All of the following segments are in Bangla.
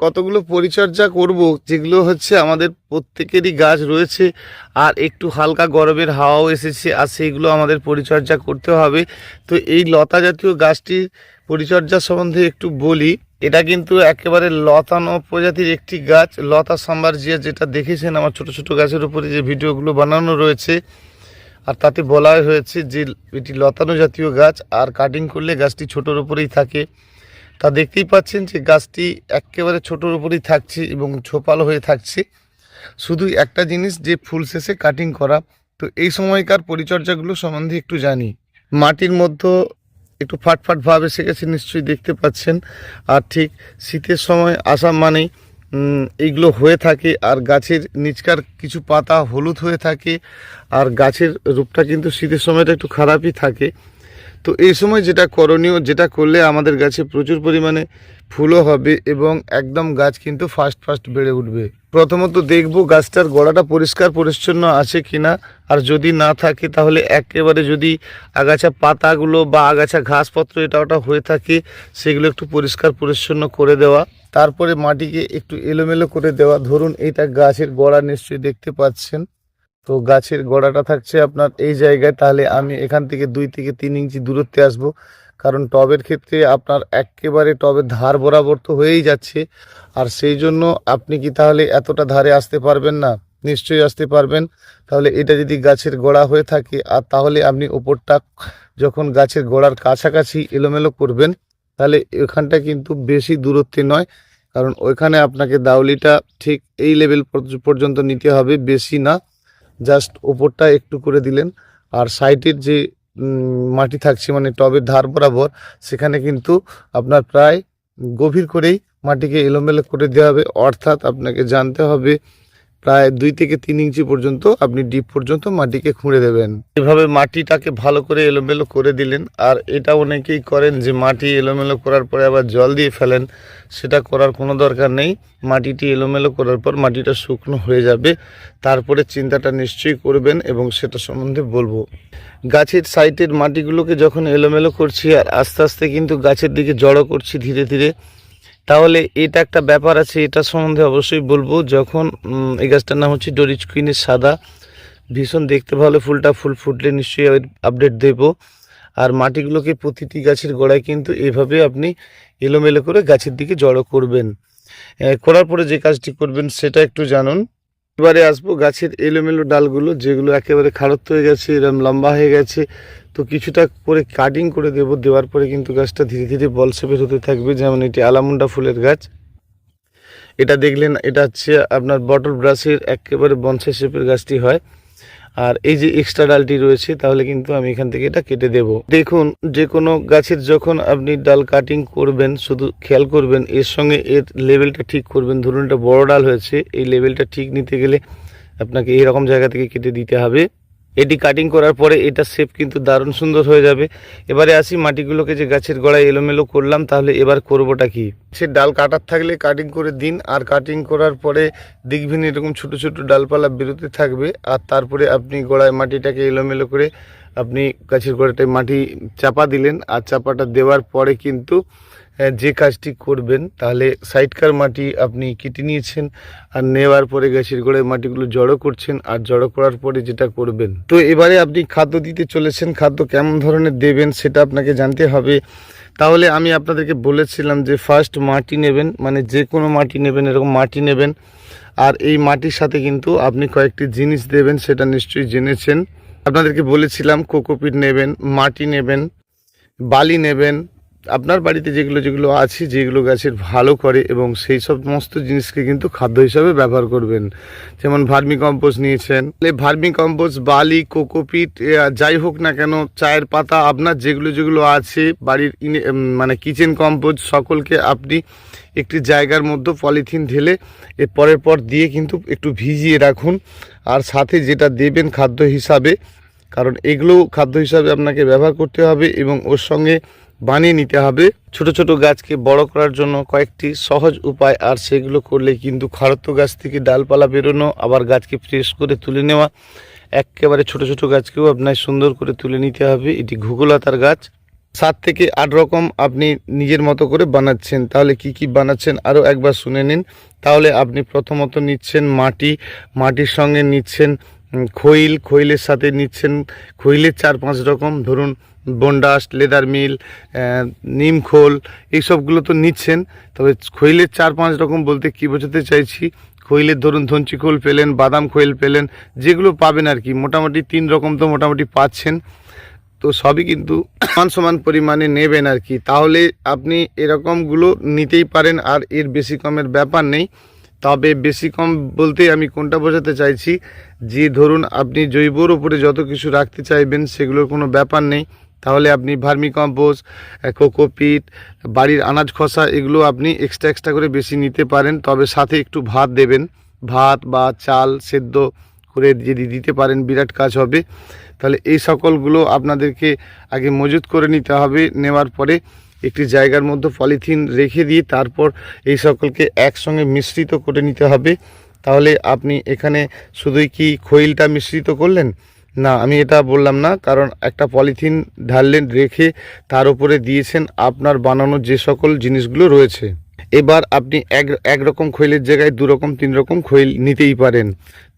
কতগুলো পরিচর্যা করব, যেগুলো হচ্ছে আমাদের প্রত্যেকেরই গাছ রয়েছে, আর একটু হালকা গরমের হাওয়াও এসেছে, আর সেইগুলো আমাদের পরিচর্যা করতে হবে। তো এই লতা জাতীয় গাছটির পরিচর্যা সম্বন্ধে একটু বলি, এটা কিন্তু একেবারে লতানো প্রজাতির একটি গাছ। লতা সাম্বারজিয়া যেটা দেখেছেন, আমার ছোট ছোট গাছের উপরে যে ভিডিওগুলো বানানো রয়েছে, আর তাতে বলা হয়েছে যে এটি লতানো জাতীয় গাছ, আর কাটিং করলে গাছটি ছোটোর উপরেই থাকে। তা দেখতেই পাচ্ছেন যে গাছটি একেবারে ছোটোর উপরেই থাকছে এবং ছোপালো হয়ে থাকছে। শুধু একটা জিনিস যে ফুল শেষে কাটিং করা, তো এই সময়কার পরিচর্যাগুলো সম্বন্ধে একটু জানি। মাটির মধ্যে একটু ফাটফাট ভাব এসে গেছে, নিশ্চয়ই দেখতে পাচ্ছেন। আর ঠিক শীতের সময় আসা মানেই এইগুলো হয়ে থাকে। আর গাছের নিচকার কিছু পাতা হলুদ হয়ে থাকে। আর গাছের রূপটা কিন্তু শীতের সময়টা একটু খারাপই থাকে। তো এই সময় যেটা করণীয়, যেটা করলে আমাদের গাছে প্রচুর পরিমাণে ফুলও হবে এবং একদম গাছ কিন্তু ফাস্ট ফাস্ট বেড়ে উঠবে। প্রথমত দেখব গাছটার গোড়াটা পরিষ্কার, পরিচ্ছন্ন আছে কিনা। আর যদি না থাকে, তাহলে একেবারে যদি আগাছা পাতাগুলো বা আগাছা ঘাসপত্র এটা ওটা হয়ে থাকে, সেগুলো একটু পরিষ্কার, পরিচ্ছন্ন করে দেওয়া। তারপরে মাটিকে একটু এলোমেলো করে দেওয়া। ধরুন, এটা গাছের গোড়া নিশ্চয়ই দেখতে পাচ্ছেন। তো গাছের গোড়াটা থাকছে আপনার এই জায়গায়, তাহলে আমি এখান থেকে দুই থেকে তিন ইঞ্চি দূরত্বে আসব। কারণ টবের ক্ষেত্রে আপনার একেবারে টবের ধার বরাবর তো হয়েই যাচ্ছে। আর সেই জন্য আপনি কি তাহলে এতটা ধারে আসতে পারবেন না? নিশ্চয়ই আসতে পারবেন। তাহলে এটা যদি গাছের গোড়া হয়ে থাকে, আর তাহলে আপনি ওপরটা যখন গাছের গোড়ার কাছাকাছি এলোমেলো করবেন, তাহলে এখানটা কিন্তু বেশি দূরত্বে নয়। কারণ ওইখানে আপনাকে দাউলিটা ঠিক এই লেভেল পর্যন্ত নিতে হবে, বেশি না। জাস্ট ওপরটা একটু করে দিলেন। আর সাইডের যে মাটি থাকছে মানে টবের ধার বরাবর, সেখানে কিন্তু আপনার প্রায় গভীর করেই মাটিকে এলোমেলো করে দেওয়া হবে। অর্থাৎ আপনাকে জানতে হবে প্রায় দুই থেকে তিন ইঞ্চি পর্যন্ত আপনি ডিপ পর্যন্ত মাটিকে খুঁড়ে দেবেন। এভাবে মাটিটাকে ভালো করে এলোমেলো করে দিলেন, আর এটা অনেকেই করেন যে মাটি এলোমেলো করার পরে আবার জল দিয়ে ফেলেন, সেটা করার কোনো দরকার নেই। মাটিটি এলোমেলো করার পর মাটিটা শুকনো হয়ে যাবে, তারপরে চিন্তাটা নিশ্চয়ই করবেন এবং সেটা সম্বন্ধে বলব। গাছের সাইটের মাটিগুলোকে যখন এলোমেলো করছি, আর আস্তে আস্তে কিন্তু গাছের দিকে জড়ো করছি ধীরে ধীরে তাহলে এটা একটা ব্যাপার আছে, এটা সম্বন্ধে অবশ্যই বলব। যখন এই গাছটার নাম হচ্ছে ডরিচ কুইনের সাদা। ভীষণ দেখতে ভালো, ফুলটা ফুল ফুটলে নিশ্চয়ই আপডেট দেব। আর মাটিগুলোকে প্রতিটি গাছের গোড়ায় কিন্তু এভাবে আপনি এলোমেলো করে গাছের দিকে জড়ো করবেন। করার পরে যে কাজটি করবেন সেটা একটু জানুন। এবারে আসব গাছের এলোমেলো ডালগুলো, যেগুলো একেবারে খারত্ব হয়ে গেছে, এরম লম্বা হয়ে গেছে। তো কিছুটা করে কাটিং করে দেবো, দেওয়ার পরে কিন্তু গাছটা ধীরে ধীরে বল শেপের হতে থাকবে, যেমন এটি আলামুন্ডা ফুলের গাছ। এটা দেখলেন, এটা হচ্ছে আপনার বটল ব্রাশের একেবারে বনসাই শেপের গাছটি হয়। আর এই যে এক্সট্রা ডালটি রয়েছে, তাহলে কিন্তু আমি এখান থেকে এটা কেটে দেব। দেখুন, যে কোনো গাছের যখন আপনি ডাল কাটিং করবেন, শুধু খেয়াল করবেন, এর সঙ্গে এর লেভেলটা ঠিক করবেন। ধরুন এটা বড় ডাল হয়েছে, এই লেভেলটা ঠিক নিতে গেলে আপনাকে এই রকম জায়গা থেকে কেটে দিতে হবে। এটি কাটিং করার পরে এটা শেপ কিন্তু দারুণ সুন্দর হয়ে যাবে। এবারে আসি মাটিগুলোকে যে গাছের গোড়ায় এলোমেলো করলাম, তাহলে এবার করবোটা কি? সে ডাল কাটার থাকলে কাটিং করে দিন, আর কাটিং করার পরে দেখবেন এরকম ছোট ছোট ডালপালা বেরোতে থাকবে, আর তারপরে আপনি গোড়ায় মাটিটাকে এলোমেলো করে আপনি গাছের গোড়াটায় মাটি চাপা দিলেন, আর চাপাটা দেওয়ার পরে কিন্তু যে কাজটি করবেন, তাহলে সাইডকার মাটি আপনি কেটে নিয়েছেন আর নেওয়ার পরে গাছের গোড়ায় মাটিগুলো জড়ো করছেন আর জড়ো করার পরে যেটা করবেন। তো এবারে আপনি খাদ্য দিতে চলেছেন, খাদ্য কেমন ধরনের দেবেন সেটা আপনাকে জানতে হবে। তাহলে আমি আপনাদেরকে বলেছিলাম যে ফার্স্ট মাটি নেবেন মানে যে কোনো মাটি নেবেন, এরকম মাটি নেবেন। আর এই মাটির সাথে কিন্তু আপনি কয়েকটি জিনিস দেবেন, সেটা নিশ্চয়ই জেনেছেন। আপনাদেরকে বলেছিলাম, কোকোপিট নেবেন, মাটি নেবেন, বালি নেবেন আপনার বাড়িতে যেগুলো যেগুলো আছে, যেগুলো গাছের ভালো করে এবং সেই সব সমস্ত জিনিসকে কিন্তু খাদ্য হিসাবে ব্যবহার করবেন। যেমন ভার্মি কম্পোস্ট নিয়েছেন। ভার্মি কম্পোস্ট, বালি, কোকোপিট যাই হোক না কেন, চায়ের পাতা, আপনার যেগুলো যেগুলো আছে, বাড়ির মানে কিচেন কম্পোস্ট, সকলকে আপনি একটি জায়গার মধ্যে পলিথিন ঢেলে এর পরের পর দিয়ে কিন্তু একটু ভিজিয়ে রাখুন। আর সাথে যেটা দেবেন খাদ্য হিসাবে, কারণ এগুলো খাদ্য হিসাবে আপনাকে ব্যবহার করতে হবে এবং ওর সঙ্গে বানিয়ে নিতে হবে। ছোট ছোট গাছকে বড় করার জন্য কয়েকটি সহজ উপায়, আর সেগুলো করলে কিন্তু খারত্ব গাছ থেকে ডালপালা বেরোনো, আবার গাছকে ফ্রেশ করে তুলে নেওয়া, একেবারে ছোট ছোট গাছকেও আপনার সুন্দর করে তুলে নিতে হবে। এটি ঘুঘুলতার গাছ। সাত থেকে আট রকম আপনি নিজের মতো করে বানাচ্ছেন। তাহলে কি কি বানাচ্ছেন আরও একবার শুনে নিন। তাহলে আপনি প্রথমত নিচ্ছেন মাটি, মাটির সঙ্গে নিচ্ছেন খৈল, খৈলের সাথে নিচ্ছেন, খৈলের চার পাঁচ রকম। ধরুন বন্ডাস্ট লেদার মিল নিম খোল এইসবগুলো তো নিচ্ছেন। তবে খৈলের চার পাঁচ রকম বলতে কি বোঝাতে চাইছি খৈলের ধরুন ধঞ্চি খোল পেলেন, বাদাম খৈল পেলেন, যেগুলো পাবেন আর কি, মোটামুটি তিন রকম তো মোটামুটি পাচ্ছেন। তো সবই কিন্তু সমান সমান পরিমাণে নেবেন আর কি। তাহলে আপনি এরকমগুলো নিতেই পারেন, আর এর বেশি কমের ব্যাপার নেই। তবে বেশি কম বলতে আমি কোনটা বোঝাতে চাইছি, যে ধরুন আপনি জৈবর উপরে যত কিছু রাখতে চাইবেন, সেগুলোর কোনো ব্যাপার নেই। তাহলে আপনি ভার্মি কম্পোস্ট কোকোপিট, বাড়ির আনাজ খসা, এগুলো আপনি এক্সট্রা এক্সট্রা করে বেশি নিতে পারেন। তবে সাথে একটু ভাত দেবেন। ভাত বা চাল সেদ্ধ করে যদি দিতে পারেন, বিরাট কাজ হবে। তাহলে এই সকলগুলো আপনাদেরকে আগে মজুত করে নিতে হবে। নেওয়ার পরে একটি জায়গার মধ্যে পলিথিন রেখে দিয়ে তারপর এই সকলকে একসঙ্গে মিশ্রিত করে নিতে হবে। তাহলে আপনি এখানে শুধুই কি খৈলটা মিশ্রিত করলেন? না, আমি এটা বললাম না, কারণ একটা পলিথিন ঢাললেন রেখে তার উপরে দিয়েছেন আপনার বানানো যে সকল জিনিসগুলো রয়েছে। এবার আপনি এক একরকম খৈলের জায়গায়, দু রকম, তিন রকম খৈল নিতেই পারেন।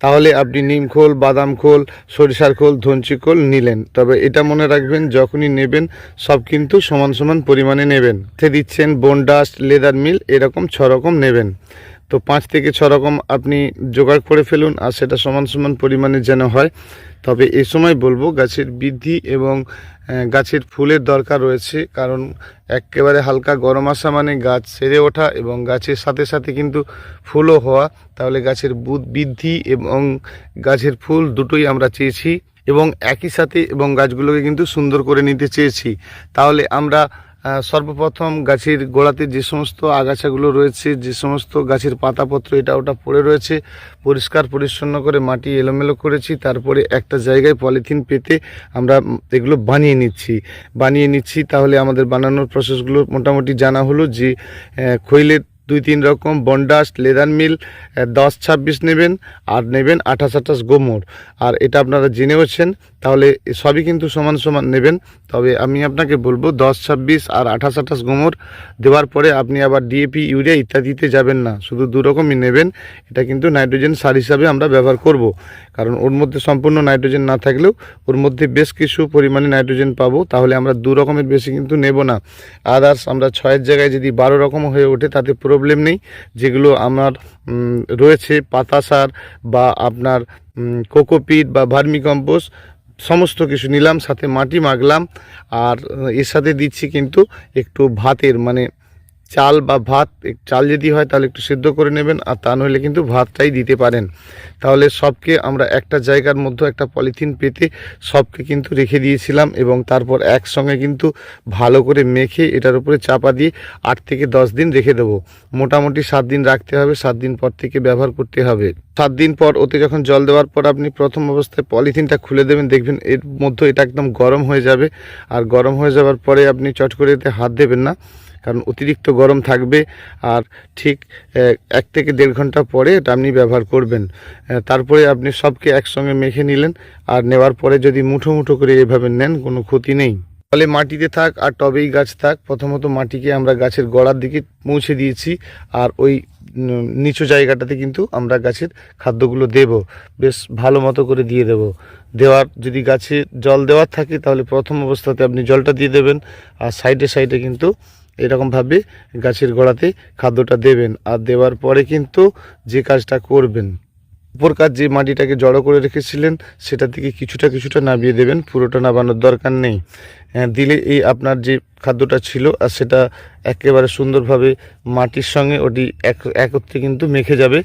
তাহলে আপনি নিম খোল, বাদাম খোল, সরিষার খোল ধঞ্চি খোল নিলেন। তবে এটা মনে রাখবেন, যখনই নেবেন, সব কিন্তু সমান সমান পরিমাণে নেবেন। তে দিচ্ছেন বনডাস্ট লেদার মিল, এরকম ছ রকম নেবেন। তো পাঁচ থেকে ছ রকম আপনি জোগাড় করে ফেলুন আর সেটা সমান সমান পরিমাণে যেন হয়। তবে এ সময় বলব গাছের বৃদ্ধি এবং গাছের ফুলের দরকার রয়েছে কারণ একেবারে হালকা গরম আসা মানে গাছ সেরে ওঠা এবং গাছের সাথে সাথে কিন্তু ফুলও হওয়া। তাহলে গাছের বৃদ্ধি এবং গাছের ফুল দুটোই আমরা চেয়েছি এবং একই সাথে এবং গাছগুলোকে কিন্তু সুন্দর করে নিতে চেয়েছি। তাহলে আমরা সর্বপ্রথম গাছের গোড়াতে যে সমস্ত আগাছাগুলো রয়েছে, যে সমস্ত গাছের পাতাপত্র এটা ওটা পড়ে রয়েছে, পরিষ্কার পরিচ্ছন্ন করে মাটি এলোমেলো করেছি, তারপরে একটা জায়গায় পলিথিন পেতে আমরা এগুলো বানিয়ে নিচ্ছি। বানিয়ে নিচ্ছি তাহলে আমাদের বানানোর প্রসেসগুলো মোটামুটি জানা হলো যে খৈলের দুই তিন রকম বন্ডাস্ট, লেদার মিল দশ ছাব্বিশ নেবেন, আর নেবেন আঠাশ আঠাশ গোমর। আর এটা আপনারা জেনেওছেন তাহলে সবই কিন্তু সমান সমান নেবেন। তবে আমি আপনাকে বলব, দশ, ছাব্বিশ আর আঠাশ আঠাশ গোমর দেওয়ার পরে আপনি আবার ডিএপি ইউরিয়া ইত্যাদিতে যাবেন না। শুধু দু রকমই নেবেন। এটা কিন্তু নাইট্রোজেন সার হিসাবে আমরা ব্যবহার করব। কারণ ওর মধ্যে সম্পূর্ণ নাইট্রোজেন না থাকলেও ওর মধ্যে বেশ কিছু পরিমাণে নাইট্রোজেন পাবো। তাহলে আমরা দু রকমের বেশি কিন্তু নেব না। আদার্স আমরা ছয়ের জায়গায় যদি বারো রকম হয়ে ওঠে, তাতে প্রবলেম নেই। যেগুলো আমার রয়েছে পাতা সার বা আপনার কোকোপিট বা ভার্মি কম্পোস্ট সমস্ত কিছু নিলাম সাথে মাটি মাগলাম আর এর সাথে দিচ্ছি কিন্তু একটু ভাতের মানে চাল বা ভাত চাল যদি হয় তাহলে একটু সিদ্ধ করে নেবেন, আর তা নইলে কিন্তু ভাতটাই দিতে পারেন। তাহলে সবকে আমরা একটা জায়গার মধ্যে একটা পলিথিন পেতে সবকে কিন্তু রেখে দিয়েছিলাম এবং তারপর একসঙ্গে কিন্তু ভালো করে মেখে এটার উপরে চাপা দিয়ে আট থেকে দশ দিন রেখে দেবো। মোটামুটি সাত দিন রাখতে হবে, সাত দিন পর থেকে ব্যবহার করতে হবে। সাত দিন পর ওতে যখন জল দেওয়ার পর আপনি প্রথম অবস্থায় পলিথিনটা খুলে দেবেন, দেখবেন এর মধ্যে এটা একদম গরম হয়ে যাবে। আর গরম হয়ে যাওয়ার পরে আপনি চট করে এতে হাত দেবেন না। কারণ অতিরিক্ত গরম থাকবে আর ঠিক এক থেকে দেড় ঘণ্টা পরে এটা আপনি ব্যবহার করবেন। তারপরে আপনি সবকে একসঙ্গে মেখে নিলেন আর নেওয়ার পরে যদি মুঠো মুঠো করে এভাবে নেন, কোনো ক্ষতি নেই। ফলে মাটিতে থাক আর টবেই গাছ থাক, প্রথমত মাটিকে আমরা গাছের গোড়ার দিকে পৌঁছে দিয়েছি আর ওই নিচু জায়গাটাতে কিন্তু আমরা গাছের খাদ্যগুলো দেব। বেশ ভালো মতো করে দিয়ে দেব। দেওয়ার, যদি গাছে জল দেওয়ার থাকে তাহলে প্রথম অবস্থাতে আপনি জলটা দিয়ে দেবেন আর সাইডে সাইডে কিন্তু এরকমভাবে গাছের গোড়াতে খাদ্যটা দেবেন। আর দেওয়ার পরে কিন্তু যে কাজটা করবেন, উপর কাজ যে মাটিটাকে জড়ো করে রেখেছিলেন, সেটা থেকে কিছুটা কিছুটা নামিয়ে দেবেন। পুরোটা নামানোর দরকার নেই। দিলে এই আপনার যে খাদ্যটা ছিল, আর সেটা একেবারে সুন্দরভাবে মাটির সঙ্গে ওটি এক, একত্রে কিন্তু মেখে যাবে,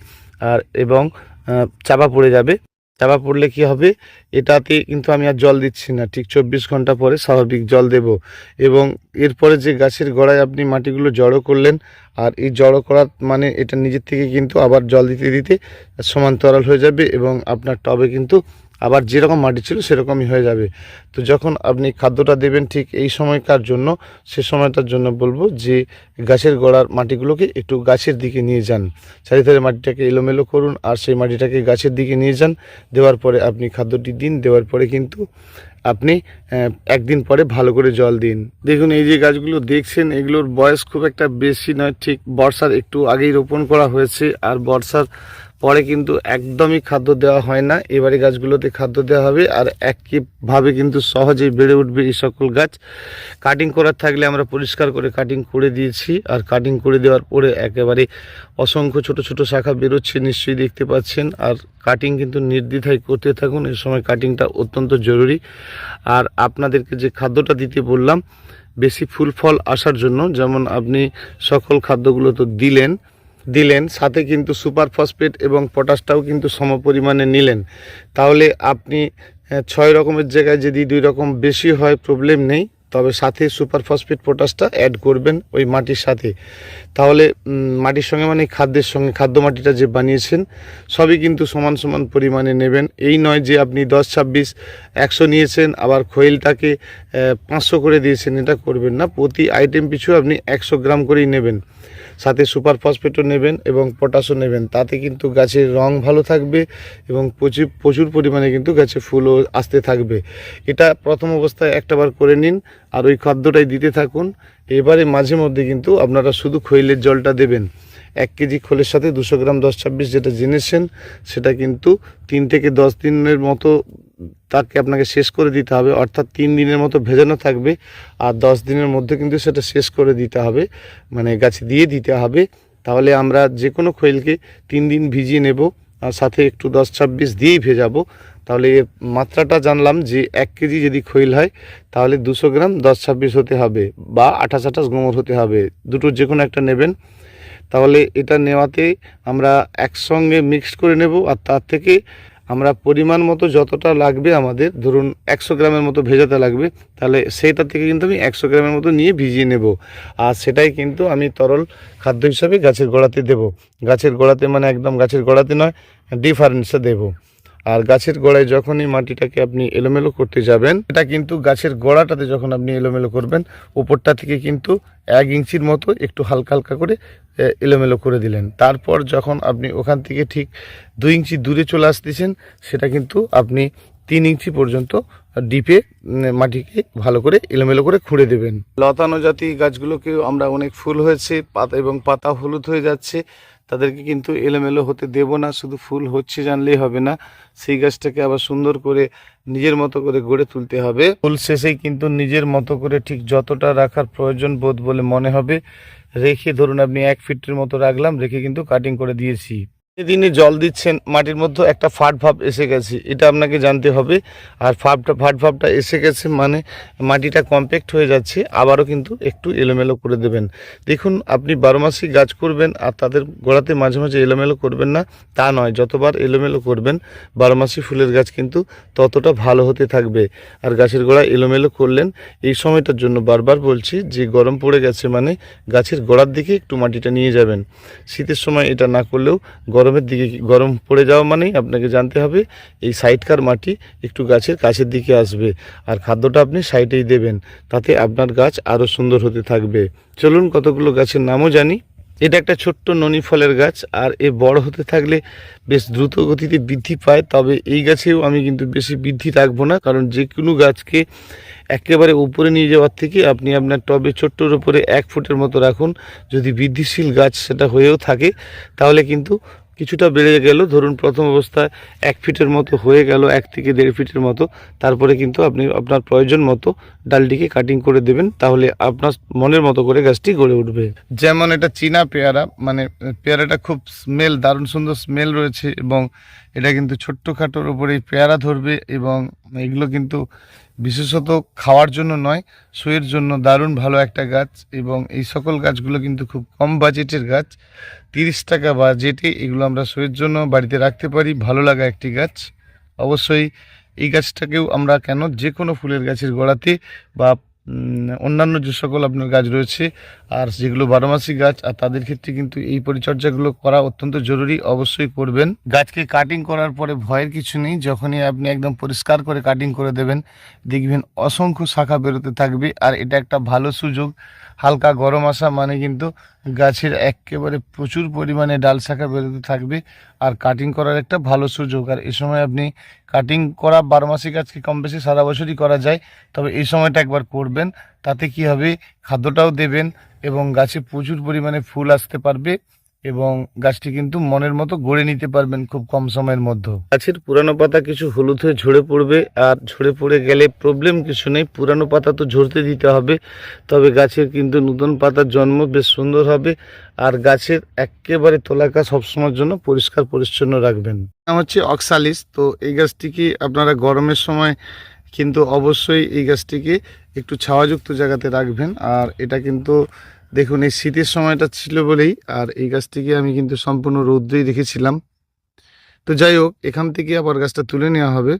আর এবং চাপা পড়ে যাবে। চাপা পড়লে কি হবে? এটাতে কিন্তু আমি আর জল দিচ্ছি না। ঠিক চব্বিশ ঘণ্টা পরে স্বাভাবিক জল দেব। এবং এরপরে যে গাছের গোড়ায় আপনি মাটিগুলো জড়ো করলেন, আর এই জড়ো করার মানে এটা নিজের থেকে কিন্তু আবার জল দিতে দিতে সমান্তরাল হয়ে যাবে এবং আপনার টবে কিন্তু আবার যেরকম মাটি ছিল সেরকমই হয়ে যাবে। তো যখন আপনি খাদ্যটা দেবেন ঠিক এই সময়কার জন্য, সে সময়টার জন্য বলব যে গাছের গোড়ার মাটিগুলোকে একটু গাছের দিকে নিয়ে যান। চারিধারে মাটিটাকে এলোমেলো করুন আর সেই মাটিটাকে গাছের দিকে নিয়ে যান। দেওয়ার পরে আপনি খাদ্যটি দিন, দেওয়ার পরে কিন্তু আপনি একদিন পরে ভালো করে জল দিন। দেখুন এই যে গাছগুলো দেখছেন, এগুলোর বয়স খুব একটা বেশি নয়, ঠিক বর্ষার একটু আগেই রোপণ করা হয়েছে আর বর্ষার পরে কিন্তু একদমই খাদ্য দেওয়া হয় না। এবারে গাছগুলোতে খাদ্য দেওয়া হবে আর একইভাবে কিন্তু সহজেই বেড়ে উঠবে এই সকল গাছ। কাটিং করার থাকলে আমরা পরিষ্কার করে কাটিং করে দিয়েছি আর কাটিং করে দেওয়ার পরে একেবারে অসংখ্য ছোট ছোট শাখা বেরোচ্ছে নিশ্চয়ই দেখতে পাচ্ছেন। আর কাটিং কিন্তু নির্দ্বিধায় করতে থাকুন এই সময় কাটিংটা অত্যন্ত জরুরি। আর আপনাদেরকে যে খাদ্যটা দিতে বললাম, বেশি ফুল ফল আসার জন্য, যেমন আপনি সকল খাদ্যগুলো তো দিলেন দিলেন, সাথে কিন্তু সুপার ফসফেট এবং পটাশটাও কিন্তু সমপরিমাণে নিলেন। তাহলে আপনি ছয় রকমের জায়গায় যদি দুই রকম বেশি হয় প্রবলেম নেই। তবে সাথে সুপার ফসফেট, পটাশটা অ্যাড করবেন ওই মাটির সাথে। তাহলে মাটির সঙ্গে মানে খাদ্যের সঙ্গে, খাদ্য মাটিটা যে বানিয়েছেন, সবই কিন্তু সমান সমান পরিমাণে নেবেন। এই নয় যে আপনি দশ, ছাব্বিশ, একশো নিয়েছেন, আবার খৈলটাকে পাঁচশো করে দিয়েছেন, এটা করবেন না। প্রতি আইটেম পিছু আপনি একশো গ্রাম করেই নেবেন। সাথে সুপার ফসফেটও নেবেন এবং পটাশও নেবেন। তাতে কিন্তু গাছের রং ভালো থাকবে এবং প্রচুর প্রচুর পরিমাণে কিন্তু গাছে ফুলও আসতে থাকবে। এটা প্রথম অবস্থায় একটাবার করে নিন আর ওই খাদ্যটাই দিতে থাকুন। এবারে মাঝে মধ্যে কিন্তু আপনারা শুধু খৈলের জলটা দেবেন। এক কেজি খোলের সাথে দুশো গ্রাম দশ ছাব্বিশ যেটা জেনেছেন, সেটা কিন্তু তিন থেকে দশ দিনের মতো তাকে আপনাকে শেষ করে দিতে হবে। অর্থাৎ তিন দিনের মতো ভেজানো থাকবে আর দশ দিনের মধ্যে কিন্তু সেটা শেষ করে দিতে হবে। মানে গাছে দিয়ে দিতে হবে। তাহলে আমরা যে কোনো খৈলকে তিন দিন ভিজিয়ে নেব আর সাথে একটু দশ ছাব্বিশ দিয়েই ভেজাবো। তাহলে মাত্রাটা জানলাম যে এক কেজি যদি খৈল হয়, তাহলে দুশো গ্রাম দশ ছাব্বিশ হতে হবে বা আঠাশ আঠাশ গোমর হতে হবে। দুটো যে কোনো একটা নেবেন। তাহলে এটা নেওয়াতে আমরা একসঙ্গে মিক্সড করে নেব আর তার থেকে আমরা পরিমাণ মতো যতটা লাগবে আমাদের, ধরুন একশো গ্রামের মতো ভেজাতে লাগবে, তাহলে সেইটা থেকে কিন্তু আমি একশো গ্রামের মতো নিয়ে ভিজিয়ে নেব। আর সেটাই কিন্তু আমি তরল খাদ্য হিসাবে গাছের গোড়াতে দেব। গাছের গোড়াতে মানে একদম গাছের গোড়াতে নয়, ডিফারেন্সে দেবো। আর গাছের গোড়ায় যখনই মাটিটাকে আপনি এলোমেলো করতে যাবেন, এটা কিন্তু গাছের গোড়াটাতে যখন আপনি এলোমেলো করবেন, উপরটা থেকে কিন্তু এক ইঞ্চির মতো একটু হালকা হালকা করে এলোমেলো করে দিলেন। তারপর যখন আপনি ওখান থেকে ঠিক দুই ইঞ্চি দূরে চলে আসতেছেন, সেটা কিন্তু আপনি তিন ইঞ্চি পর্যন্ত ডিপে মাটিকে ভালো করে এলোমেলো করে খুঁড়ে দেবেন। লতানো জাতি গাছগুলোকেও আমরা অনেক ফুল হয়েছে, পাতা এবং পাতা হলুদ হয়ে যাচ্ছে। তাদেরকে কিন্তু এলোমেলো হতে দেব না, শুধু ফুল হচ্ছে জানলেই হবে না। সেই গাছটাকে আবার সুন্দর করে নিজের মতো করে গড়ে তুলতে হবে। ফুল শেষেই কিন্তু নিজের মতো করে ঠিক যতটা রাখার প্রয়োজন বোধ বলে মনে হবে। রেখে ধরুন আপনি এক ফিটের মতো রাখলাম, রেখে কিন্তু কাটিং করে দিয়েছি। দিনে জল দিচ্ছেন, মাটির মধ্যে একটা ফাট ভাব এসে গেছে, এটা আপনাকে জানতে হবে। আর ফাটটা ফাট ভাবটা এসে গেছে মানে মাটিটা কম্প্যাক্ট হয়ে যাচ্ছে, আবারও কিন্তু একটু এলোমেলো করে দেবেন। দেখুন, আপনি বারো মাসই গাছ করবেন আর তাদের গোড়াতে মাঝে মাঝে এলোমেলো করবেন না, তা নয়, যতবার এলোমেলো করবেন, বারো মাসি ফুলের গাছ কিন্তু ততটা ভালো হতে থাকবে। আর গাছের গোড়া এলোমেলো করলেন, এই সময়টার জন্য বারবার বলছি যে গরম পড়ে গেছে মানে গাছের গোড়ার দিকে একটু মাটিটা নিয়ে যাবেন। শীতের সময় এটা না করলেও গরমের দিকে গরম পড়ে যাওয়া মানেই আপনাকে জানতে হবে, এই সাইডকার মাটি একটু গাছের কাছের দিকে আসবে আর খাদ্যটা আপনি সাইডেই দেবেন, তাতে আপনার গাছ আরও সুন্দর হতে থাকবে। চলুন কতগুলো গাছের নামও জানি। এটা একটা ছোট্ট ননি ফলের গাছ আর এ বড় হতে থাকলে বেশ দ্রুত গতিতে বৃদ্ধি পায়, তবে এই গাছেও আমি কিন্তু বেশি বৃদ্ধি রাখব না, কারণ যে কোনো গাছকে একেবারে উপরে নিয়ে যাওয়ার থেকে আপনি আপনার টবে ছোট্টর উপরে এক ফুটের মতো রাখুন, যদি বৃদ্ধিশীল গাছ সেটা হয়েও থাকে, তাহলে কিন্তু কিছুটা বেড়ে গেল। ধরুন প্রথম অবস্থায় এক ফিটের মতো হয়ে গেল, এক থেকে দেড় ফিটের মতো। তারপরে কিন্তু আপনি আপনার প্রয়োজন মতো ডালটিকে কাটিং করে দেবেন, তাহলে আপনার মনের মতো করে গাছটি গড়ে উঠবে। যেমন এটা চীনা পেয়ারা মানে পেয়ারাটা খুব স্মেল দারুণ সুন্দর স্মেল রয়েছে এবং এটা কিন্তু ছোট্টখাটোর উপরে এই পেয়ারা ধরবে এবং এগুলো কিন্তু বিশেষত খাওয়ার জন্য নয়, শোয়ের জন্য দারুণ ভালো একটা গাছ এবং এই সকল গাছগুলো কিন্তু খুব কম বাজেটের গাছ। তিরিশ টাকা বাজেটে এগুলো আমরা শোয়ের জন্য বাড়িতে রাখতে পারি, ভালো লাগা একটি গাছ। অবশ্যই এই গাছটাকেও আমরা কেন যে কোনো ফুলের গাছের গোড়াতে বা অন্যান্য যে সকল আপনার গাছ রয়েছে, আর যেগুলো বারোমাসি গাছ, আর তাদের ক্ষেত্রে কিন্তু এই পরিচর্যাগুলো করা অত্যন্ত জরুরি, অবশ্যই করবেন। গাছকে কাটিং করার পরে ভয়ের কিছু নেই, যখনই আপনি একদম পরিষ্কার করে কাটিং করে দেবেন, দেখবেন অসংখ্য শাখা বেরোতে থাকবে, আর এটা একটা ভালো সুযোগ। হালকা গরম আসা মানে কিন্তু গাছের একেবারে প্রচুর পরিমাণে ডাল শাখা বেরোতে থাকবে আর কাটিং করার একটা ভালো সুযোগ। আর এই সময় আপনি কাটিং করা বারো মাসি গাছকে কম বেশি সারা বছরই করা যায়, তবে এই সময়টা একবার করবেন, তাতে কি হবে? খাদ্যটাও দেবেন এবং গাছে প্রচুর পরিমাণে ফুল আসতে পারবে। এবং গাছটি কিন্তু মনের মতো গড়ে নিতে পারবেন খুব কম সময়ের মধ্যে। গাছের পুরানো পাতা কিছু হলুদ হয়ে ঝরে পড়বে আর ঝরে পড়ে গেলে প্রবলেম কিছু নেই পুরানো পাতা তো ঝরতে দিতে হবে। তবে গাছের কিন্তু নতুন পাতার জন্ম বেশ সুন্দর হবে আর গাছের একেবারে তোলাকা সবসময়ের জন্য পরিষ্কার পরিচ্ছন্ন রাখবেন। নাম হচ্ছে অক্সালিস তো এই গাছটিকে আপনারা গরমের সময় কিন্তু অবশ্যই এই গাছটিকে একটু ছাওয়াযুক্ত জায়গাতে রাখবেন আর এটা কিন্তু দেখুন, এই শীতের সময়টা ছিল বলেই আর এই গাছটিকে আমি কিন্তু সম্পূর্ণ রৌদ্রেই রেখেছিলাম তো যাই হোক, এখান থেকে আবার গাছটা তুলে নেওয়া হবে।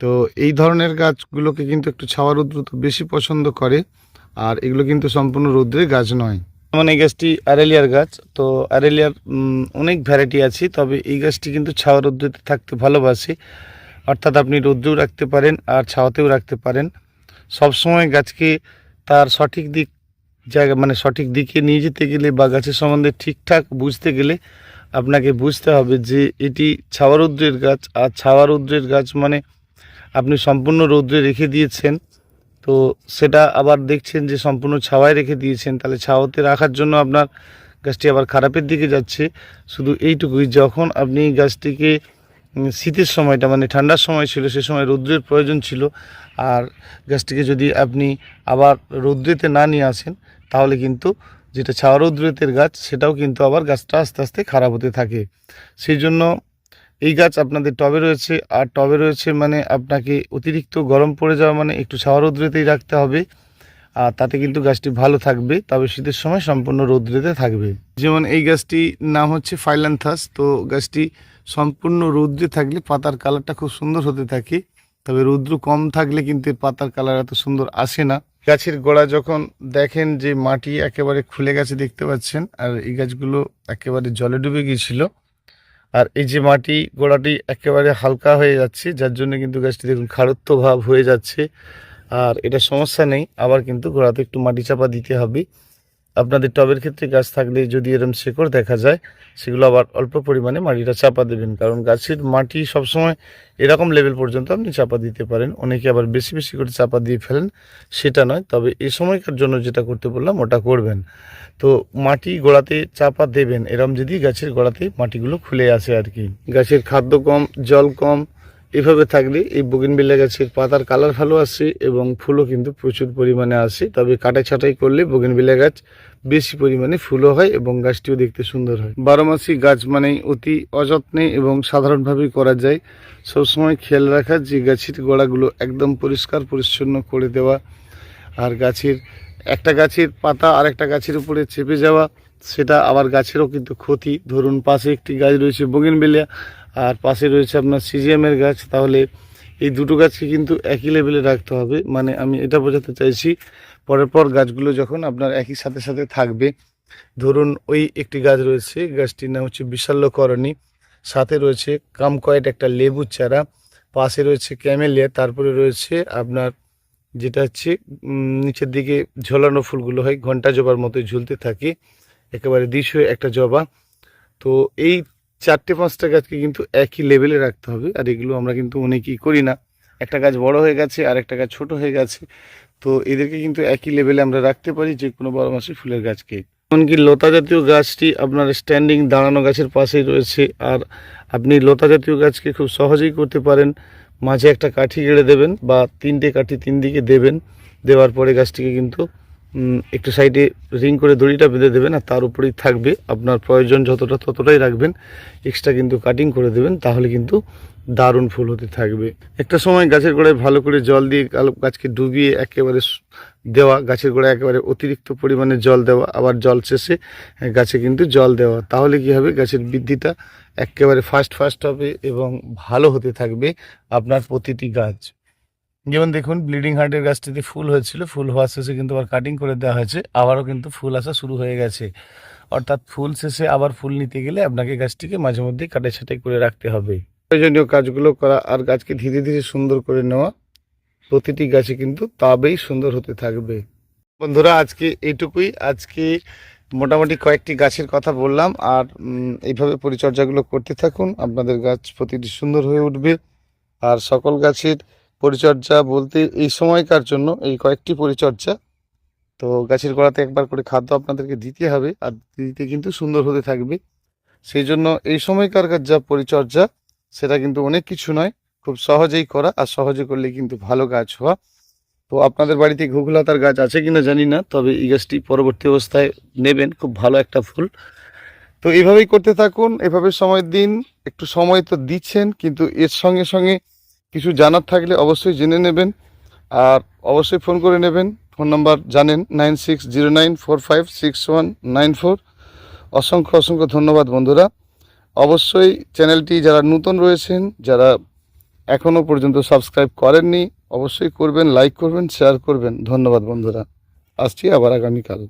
তো এই ধরনের গাছগুলোকে কিন্তু একটু ছাওয়া রৌদ্র তো বেশি পছন্দ করে, আর এগুলো কিন্তু সম্পূর্ণ রৌদ্রের গাছ নয়। মানে এই গাছটি আরেলিয়ার গাছ, তো আরেলিয়ার অনেক ভ্যারাইটি আছে, তবে এই গাছটি কিন্তু ছাওয়া রৌদ্রতে থাকতে ভালোবাসে। অর্থাৎ আপনি রৌদ্রেও রাখতে পারেন আর ছাওয়াতেও রাখতে পারেন। সবসময় গাছকে তার সঠিক দিক জায়গা মানে সঠিক দিকে নিয়ে যেতে গেলে বা গাছের সম্বন্ধে ঠিকঠাক বুঝতে গেলে আপনাকে বুঝতে হবে যে এটি ছাওয়া রৌদ্রের গাছ। আর ছাওয়া রৌদ্রের গাছ মানে আপনি সম্পূর্ণ রৌদ্রে রেখে দিয়েছেন। তো সেটা আবার দেখছেন যে সম্পূর্ণ ছাওয়ায় রেখে দিয়েছেন। তাহলে ছাওয়াতে রাখার জন্য আপনার গাছটি আবার খারাপের দিকে যাচ্ছে। শুধু এইটুকুই। যখন আপনি গাছটিকে শীতের সময়টা মানে ঠান্ডার সময় ছিল, সে সময় রৌদ্রের প্রয়োজন ছিল। আর গাছটিকে যদি আপনি আবার রৌদ্রেতে না নিয়ে আসেন, তাহলে কিন্তু যেটা ছাওয়া রৌদ্রেতের গাছ, সেটাও কিন্তু আবার গাছটা আস্তে আস্তে খারাপ হতে থাকে। সেই জন্য এই গাছ আপনাদের টবে রয়েছে। আর টবে রয়েছে মানে আপনাকে অতিরিক্ত গরম পড়ে যাওয়া মানে একটু ছাওয়া রৌদ্রেতেই রাখতে হবে। আর তাতে কিন্তু গাছটি ভালো থাকবে, তবে শীতের সময় সম্পূর্ণ রৌদ্রেতে থাকবে। যেমন এই গাছটি নাম হচ্ছে ফাইলান্থাস। তো গাছটি সম্পূর্ণ রৌদ্রে থাকলে পাতার কালারটা খুব সুন্দর হতে থাকে। তবে রৌদ্র কম থাকলে কিন্তু এর পাতার কালার এত সুন্দর আসে না। গাছের গোড়া যখন দেখেন যে মাটি একেবারে খুলে গেছে দেখতে পাচ্ছেন, আর এই গাছগুলো একেবারে জলে ডুবে গিয়েছিল। আর এই যে মাটি, গোড়াটি একেবারে হালকা হয়ে যাচ্ছে, যার জন্য কিন্তু গাছটি দেখুন খারত্ব ভাব হয়ে যাচ্ছে। আর এটা সমস্যা নেই, আবার কিন্তু গোড়াতে একটু মাটি চাপা দিতে হবে। আপনাদের টবের ক্ষেত্রে গাছ থাকলে যদি এরম শেকড় দেখা যায়, সেগুলো আবার অল্প পরিমাণে মাটিটা চাপা দেবেন। কারণ গাছের মাটি সবসময় এরকম লেভেল পর্যন্ত আপনি চাপা দিতে পারেন। অনেকে আবার বেশি বেশি করে চাপা দিয়ে ফেলেন, সেটা নয়। তবে এ সময়কার জন্য যেটা করতে বললাম, ওটা করবেন। তো মাটি গোড়াতে চাপা দেবেন। এরম যদি গাছের গোড়াতে মাটিগুলো খুলে আসে আর কি। গাছের খাদ্য কম, জল কম এভাবে থাকলে এই বগিনবিল্লা গাছের পাতার কালার ভালো আসে এবং ফুলও কিন্তু প্রচুর পরিমাণে আসে। তবে কাটাই ছাটাই করলে বগিনবিল্লা গাছ বেশি পরিমাণে ফুলও হয় এবং গাছটিও দেখতে সুন্দর হয়। বারো মাসি গাছ মানে অতি অযত্নে এবং সাধারণভাবেই করা যায়। সবসময় খেয়াল রাখা যে গাছের গোড়াগুলো একদম পরিষ্কার, পরিচ্ছন্ন করে দেওয়া আর গাছের, একটা গাছের পাতা আর একটা গাছের উপরে চেপে যাওয়া, সেটা আবার গাছেরও কিন্তু ক্ষতি। ধরুন পাশে একটি গাছ রয়েছে বগিনবেলিয়া আর পাশে রয়েছে আপনার সিজিএমের গাছ, তাহলে এই দুটো গাছকে কিন্তু একই লেভেলে রাখতে হবে। মানে আমি এটা বোঝাতে চাইছি, পরের পর গাছগুলো যখন আপনার একই সাথে সাথে থাকবে, ধরুন ওই একটি গাছ রয়েছে, গাছটির নাম হচ্ছে বিশাল্যকরণী, সাথে রয়েছে কামকয়েট একটা লেবুর চারা, পাশে রয়েছে ক্যামেলিয়া, তারপরে রয়েছে আপনার যেটা হচ্ছে নিচের দিকে ঝোলানো ফুলগুলো হয়, ঘণ্টা জবার মতো ঝুলতে থাকে, একেবারে দৃশ্য একটা জবা। তো এই চারটে, পাঁচটা গাছকে কিন্তু একই লেভেলে রাখতে হবে। আর এগুলো আমরা কিন্তু অনেকেই করি না। একটা গাছ বড় হয়ে গেছে, আর একটা গাছ ছোট হয়ে গেছে। তো এদেরকে কিন্তু একই লেভেলে আমরা রাখতে পারি, যে কোনো বারো মাসে ফুলের গাছকে। এমনকি লতা জাতীয় গাছটি আপনার স্ট্যান্ডিং দাঁড়ানো গাছের পাশেই রয়েছে। আর আপনি লতা জাতীয় গাছকে খুব সহজেই করতে পারেন। মাঝে একটা কাঠি গেড়ে দেবেন বা তিনটে কাঠি তিন দিকে দেবেন। দেওয়ার পরে গাছটিকে কিন্তু একটু সাইডে রিং করে দড়িটা বেঁধে দেবেন আর তার উপরেই থাকবে। আপনার প্রয়োজন যতটা ততটাই রাখবেন এক্সট্রা কিন্তু কাটিং করে দেবেন, তাহলে কিন্তু দারুণ ফুল হতে থাকবে। একটা সময় গাছের গোড়ায় ভালো করে জল দিয়ে গাছকে ডুবিয়ে একেবারে দেওয়া, গাছের গোড়ায় একেবারে অতিরিক্ত পরিমাণে জল দেওয়া, আবার জল শেষে গাছে কিন্তু জল দেওয়া। তাহলে কি হবে? গাছের বৃদ্ধিটা একেবারে ফাস্ট ফাস্ট হবে এবং ভালো হতে থাকবে আপনার প্রতিটি গাছ। যেমন দেখুন ব্লিডিং হার্টের গাছটিতে ফুল হয়েছিল। ফুল হওয়ার শেষে কিন্তু আবার কাটিং করে দেওয়া হয়েছে। আবারও কিন্তু ফুল আসা শুরু হয়ে গেছে। অর্থাৎ ফুল শেষে আবার ফুল নিতে গেলে আপনাকে গাছটিকে মাঝে মধ্যে কাটে ছাটাই করে রাখতে হবে। প্রয়োজনীয় কাজগুলো করা আর গাছকে ধীরে ধীরে সুন্দর করে নেওয়া, প্রতিটি গাছে কিন্তু তবেই সুন্দর হতে থাকবে। বন্ধুরা, আজকে এইটুকুই। আজকে মোটামুটি কয়েকটি গাছের কথা বললাম আর এইভাবে পরিচর্যাগুলো করতে থাকুন। আপনাদের গাছ প্রতিটি সুন্দর হয়ে উঠবে। আর সকল গাছের পরিচর্যা বলতে এই সময়কার জন্য এই কয়েকটি পরিচর্যা। তো গাছের গোড়াতে একবার করে খাদ্য আপনাদেরকে দিতে হবে, আর দিতে কিন্তু সুন্দর হতে থাকবে। সেই জন্য এই সময়কার যা পরিচর্যা, সেটা কিন্তু অনেক কিছু নয়, খুব সহজেই করা, আর সহজে করলে কিন্তু ভালো গাছ হওয়া। তো আপনাদের বাড়িতে ঘুঘুলতার গাছ আছে কিনা জানি না, তবে এই গাছটি পরবর্তী অবস্থায় নেবেন, খুব ভালো একটা ফুল। তো এইভাবেই করতে থাকুন, এভাবে সময় দিন, একটু সময় তো দিচ্ছেন, কিন্তু এর সঙ্গে সঙ্গে কিছু জানার থাকলে অবশ্যই জেনে নেবেন। আর অবশ্যই ফোন করে নেবেন। ফোন নাম্বার জানেন, nine six zero nine four five six one nine four. অসংখ্য অসংখ্য ধন্যবাদ বন্ধুরা। অবশ্যই চ্যানেলটি যারা নতুন রয়েছেন, যারা এখনও পর্যন্ত সাবস্ক্রাইব করেননি, অবশ্যই করবেন, লাইক করবেন, শেয়ার করবেন। ধন্যবাদ বন্ধুরা। আসছি আবার আগামীকাল।